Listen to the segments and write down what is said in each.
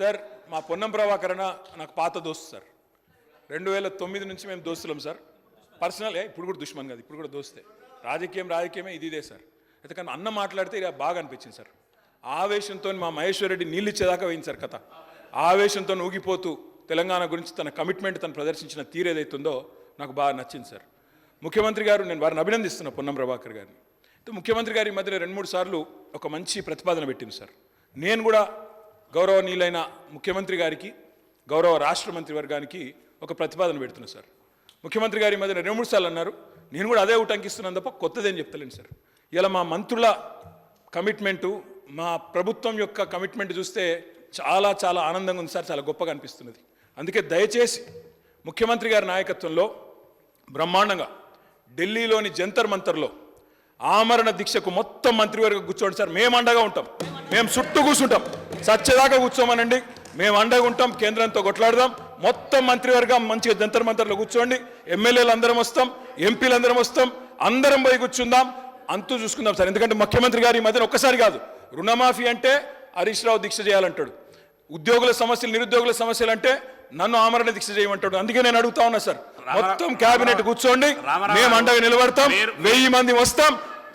Sir మా పొన్నం ప్రభాకరణ నాకు పాత దోస్తు సార్. రెండు వేల తొమ్మిది నుంచి మేము దోస్తులం సార్. పర్సనలే ఇప్పుడు కూడా దుష్మన్ కాదు ఇప్పుడు కూడా దోస్తే. రాజకీయం రాజకీయమే ఇది ఇదే సార్. ఎందుకంటే అన్న మాట్లాడితే ఇలా బాగా అనిపించింది సార్. ఆవేశంతో మా మహేశ్వర్ రెడ్డి నీళ్ళు ఇచ్చేదాకా పోయింది సార్ కథ. ఆవేశంతో ఊగిపోతూ తెలంగాణ గురించి తన కమిట్మెంట్ తను ప్రదర్శించిన తీరేదైతుందో నాకు బాగా నచ్చింది సార్. ముఖ్యమంత్రి గారు నేను వారిని అభినందిస్తున్నా పొన్నం ప్రభాకర్ గారిని. ముఖ్యమంత్రి గారి మధ్యలో రెండు మూడు సార్లు ఒక మంచి ప్రతిపాదన పెట్టింది సార్. నేను కూడా గౌరవనీయులైన ముఖ్యమంత్రి గారికి గౌరవ రాష్ట్ర మంత్రి వర్గానికి ఒక ప్రతిపాదన పెడుతున్నా సార్. ముఖ్యమంత్రి గారి మధ్యన రెండు మూడు సార్లు అన్నారు. నేను కూడా అదే ఉటంకిస్తున్నాను తప్ప కొత్తదేం చెప్తలేను సార్. ఇలా మా మంత్రుల కమిట్మెంటు మా ప్రభుత్వం యొక్క కమిట్మెంట్ చూస్తే చాలా చాలా ఆనందంగా ఉంది సార్. చాలా గొప్పగా అనిపిస్తున్నది. అందుకే దయచేసి ముఖ్యమంత్రి గారి నాయకత్వంలో బ్రహ్మాండంగా ఢిల్లీలోని జంతర్ మంతర్లో ఆమరణ దీక్షకు మొత్తం మంత్రివర్గం కూర్చోండి సార్. మేము అండగా ఉంటాం. మేము చుట్టూ కూర్చుంటాం. సత్యదాకా కూర్చోమనండి. మేము అండగా ఉంటాం కేంద్రంతో కొట్లాడదాం. మొత్తం మంత్రివర్గం మంచిగా జంతర్ మంతర్లో కూర్చోండి. ఎమ్మెల్యేలు అందరం వస్తాం ఎంపీలు అందరం వస్తాం అందరం పోయి కూర్చుందాం. అంతూ చూసుకుందాం సార్. ఎందుకంటే ముఖ్యమంత్రి గారు ఈ మధ్యన ఒక్కసారి కాదు. రుణమాఫీ అంటే హరీష్ రావు దీక్ష చేయాలంటాడు. ఉద్యోగుల సమస్యలు నిరుద్యోగుల సమస్యలు అంటే నన్ను ఆమరణ దీక్ష చేయమంటాడు. అందుకే నేను అడుగుతా ఉన్నా సార్. మొత్తం కేబినెట్ కూర్చోండి. మేము అండగా నిలబడతాం. వెయ్యి మంది వస్తాం.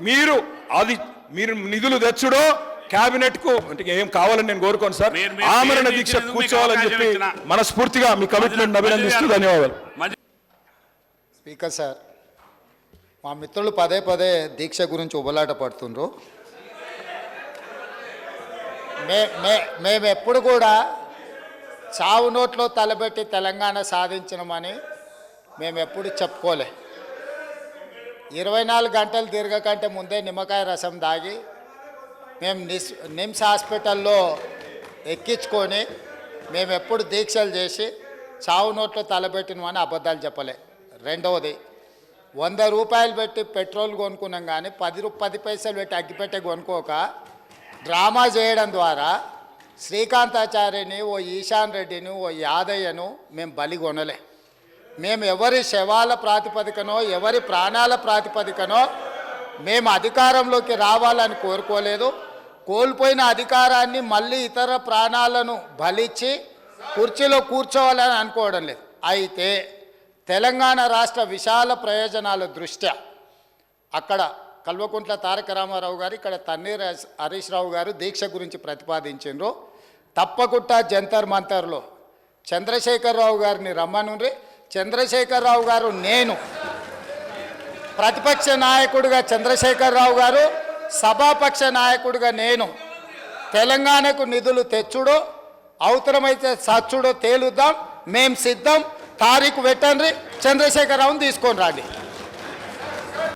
మీరు అది మీరు నిధులు తెచ్చుడో కేబినెట్కు అంటే ఏం కావాలని నేను కోరుకోను సార్. మీరు- మీరు- ఆమరణ మీరు దీక్ష కూర్చోవాలని చెప్పి. మనస్ఫూర్తిగా మీ కమిట్మెంట్ అభినందిస్తూ ధన్యవాదాలు. స్పీకర్ సార్ మా మిత్రులు పదే పదే దీక్ష గురించి ఉబలాట పడుతుండ్రు. మే మే మేము ఎప్పుడు కూడా చావు నోట్లో తలబెట్టి తెలంగాణ సాధించినమని మేము ఎప్పుడు చెప్పుకోలే. ఇరవై నాలుగు గంటలు తిరగకంటే ముందే నిమ్మకాయ రసం దాగి మేము నిస్ నిమ్స్ హాస్పిటల్లో ఎక్కించుకొని మేము ఎప్పుడు దీక్షలు చేసి చావు నోట్లో తలబెట్టినమని అబద్ధాలు చెప్పలే. రెండవది వంద రూపాయలు పెట్టి పెట్రోల్ కొనుక్కున్నాం కానీ పది రూ పది పైసలు పెట్టి అగ్గిపెట్టే కొనుక్కోక డ్రామా చేయడం ద్వారా శ్రీకాంతాచార్యని ఓ ఈశాన్ రెడ్డిని ఓ యాదయ్యను మేము బలి కొనలే. మేము ఎవరి శవాల ప్రాతిపదికనో ఎవరి ప్రాణాల ప్రాతిపదికనో మేము అధికారంలోకి రావాలని కోరుకోలేదు. కోల్పోయిన అధికారాన్ని మళ్ళీ ఇతర ప్రాణాలను బలిచ్చి కుర్చీలో కూర్చోవాలని అనుకోవడం లేదు. అయితే తెలంగాణ రాష్ట్ర విశాల ప్రయోజనాల దృష్ట్యా అక్కడ కల్వకుంట్ల తారక రామారావు గారు ఇక్కడ తన్నీర్ హరీష్- రావు గారు దీక్ష గురించి ప్రతిపాదించారు తప్పకుండా జంతర్ మంతర్లో చంద్రశేఖరరావు గారిని రమ్మనుండ్రి. చంద్రశేఖరరావు గారు నేను ప్రతిపక్ష నాయకుడిగా చంద్రశేఖరరావు గారు సభాపక్ష నాయకుడిగా నేను తెలంగాణకు నిధులు తెచ్చుడో అవసరమైతే సచ్చుడో తేలుద్దాం. మేం సిద్ధం. తారీఖు పెట్టండి చంద్రశేఖరరావుని తీసుకొని రండి.